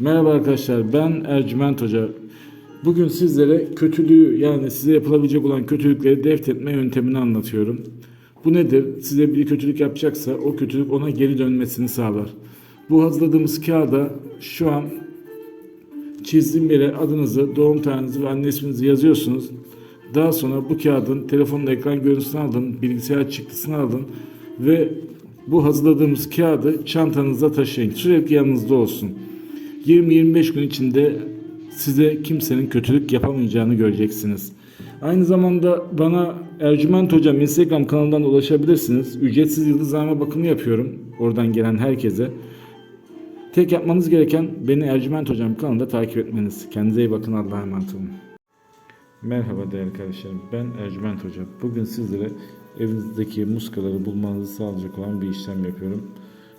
Merhaba arkadaşlar ben Ercüment Hoca. Bugün sizlere kötülüğü yani size yapılabilecek olan kötülükleri deft etme yöntemini anlatıyorum. Bu nedir? Size bir kötülük yapacaksa o kötülük ona geri dönmesini sağlar. Bu hazırladığımız kağıda şu an çizdiğim yere adınızı, doğum tarihinizi ve anne isminizi yazıyorsunuz. Daha sonra bu kağıdın telefonun ekran görüntüsünü alın, bilgisayar çıktısını alın ve bu hazırladığımız kağıdı çantanızda taşıyın. Sürekli yanınızda olsun. 20-25 gün içinde size kimsenin kötülük yapamayacağını göreceksiniz. Aynı zamanda bana Ercüment Hocam Instagram kanalından ulaşabilirsiniz. Ücretsiz yıldızlama bakımı yapıyorum. Oradan gelen herkese. Tek yapmanız gereken beni Ercüment Hocam kanalında takip etmeniz. Kendinize iyi bakın. Allah'a emanet olun. Merhaba değerli kardeşlerim. Ben Ercüment Hoca. Bugün sizlere evinizdeki muskaları bulmanızı sağlayacak olan bir işlem yapıyorum.